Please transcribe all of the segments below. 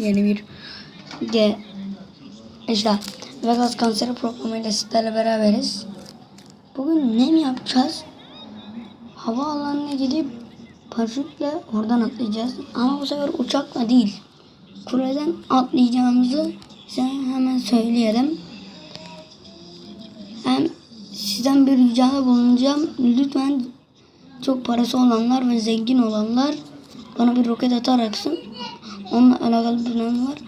Yeni bir de işte Vegas kanseri programıyla sizlerle beraberiz. Bugün ne mi yapacağız? Havaalanına gidip paraşütle oradan atlayacağız. Ama bu sefer uçakla değil. Kuleden atlayacağımızı size hemen söyleyelim. Hem sizden bir ricada bulunacağım. Lütfen çok parası olanlar ve zengin olanlar bana bir roket ataraksın. Onunla alakalı bir plan var.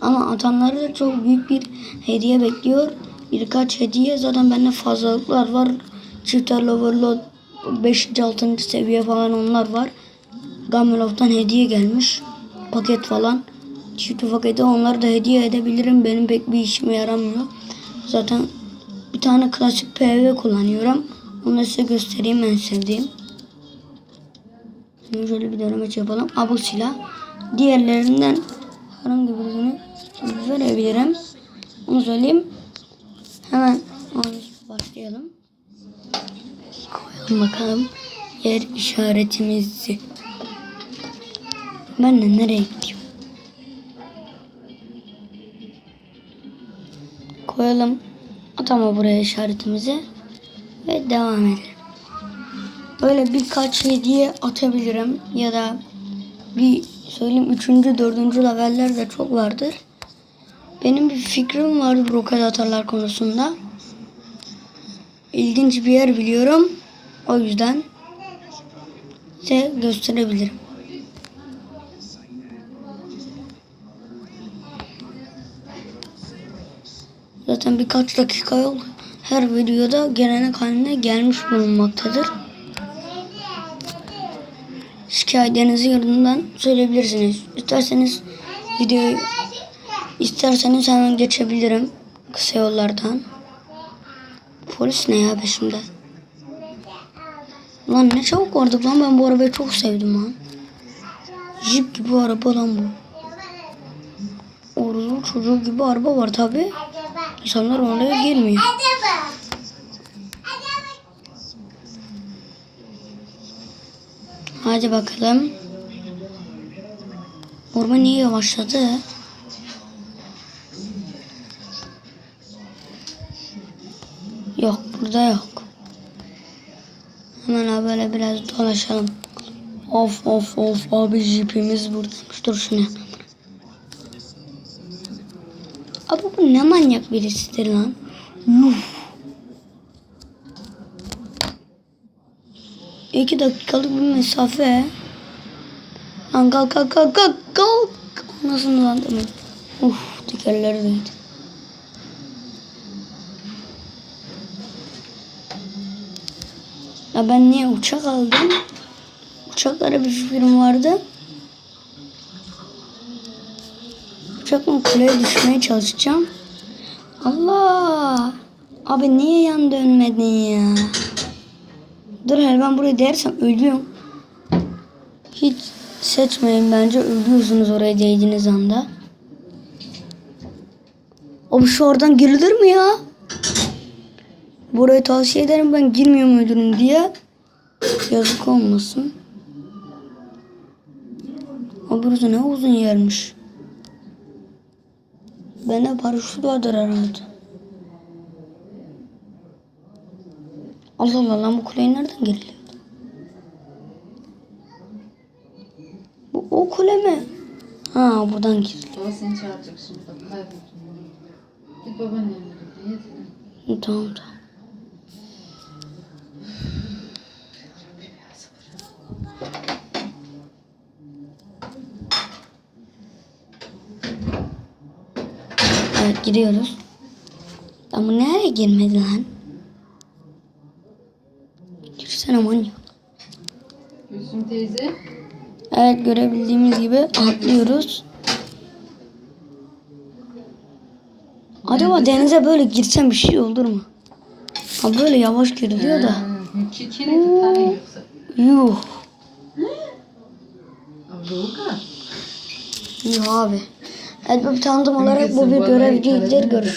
Ama atanları da çok büyük bir hediye bekliyor. Birkaç hediye zaten bende fazlalıklar var. Çifter overload 5. 6. seviye falan onlar var. Gamelov'dan hediye gelmiş. Paket falan. Çift paketi onları da hediye edebilirim. Benim pek bir işime yaramıyor. Zaten bir tane klasik PV kullanıyorum. Onu size göstereyim en sevdiğim. Şimdi şöyle bir deneme yapalım. Ha bu silah. Diğerlerinden herhangi birini verebilirim. Onu söyleyeyim. Hemen başlayalım. Koyalım bakalım yer işaretimizi. Ben de nereye gidiyorum? Koyalım. Atama buraya işaretimizi. Ve devam edelim. Böyle birkaç hediye atabilirim. Ya da bir söyleyeyim üçüncü, dördüncü leveller de çok vardır. Benim bir fikrim vardı roket atarlar konusunda. İlginç bir yer biliyorum. O yüzden size gösterebilirim. Zaten birkaç dakika yol her videoda gelenek haline gelmiş bulunmaktadır. Şikayetlerinizi yorumdan söyleyebilirsiniz. İsterseniz videoyu isterseniz hemen geçebilirim kısa yollardan. Polis ne ya peşimde? Lan ne çabuk vardık lan ben bu arabayı çok sevdim lan. Jeep gibi araba lan bu. Orada çocuğu gibi araba var tabi. İnsanlar oraya girmiyor. Hadi bakalım. Orman niye yavaşladı? Yok burada yok. Hemen abi böyle biraz dolaşalım. Of of of abi jipimiz buradaymış. Dur şunu. Abi bu ne manyak birisidir lan. Yuh. İki dakikalık bir mesafe. Lan kalk kalk kalk kalk kalk. Nasıl lan demek. Uf tekerleri değdi. Ya ben niye uçak aldım? Uçaklara bir fikrim vardı. Uçakla kuleye düşmeye çalışacağım. Allah! Abi niye yan dönmedin ya? Dur hele ben burayı dersem ölüyorum. Hiç seçmeyin bence ölüyorsunuz oraya değdiğiniz anda. Abi şu oradan girilir mi ya? Burayı tavsiye ederim ben girmiyorum ödülüm diye. Yazık olmasın. Abi burası ne uzun yermiş. Bende paraşüt vardır herhalde. Allah Allah lan bu kuleye nereden giriliyor? Bu o kule mi? Ha buradan giriliyor. Baba seni çağıracak şimdi bak kayboldun. Git babaannemle de yedi. Hı, Tamam tamam. Evet giriyoruz. Ama nereye girmedi lan? Girsene manyak. Gülsüm teyze. Evet görebildiğimiz gibi atlıyoruz. Acaba denize böyle girsem bir şey olur mu? Ha böyle yavaş giriliyor da. Çiçeğini tane yoksa. Yuh. Yuh abi. Evet bu bir tanıtım olarak bu bir görev değildir. Görüş.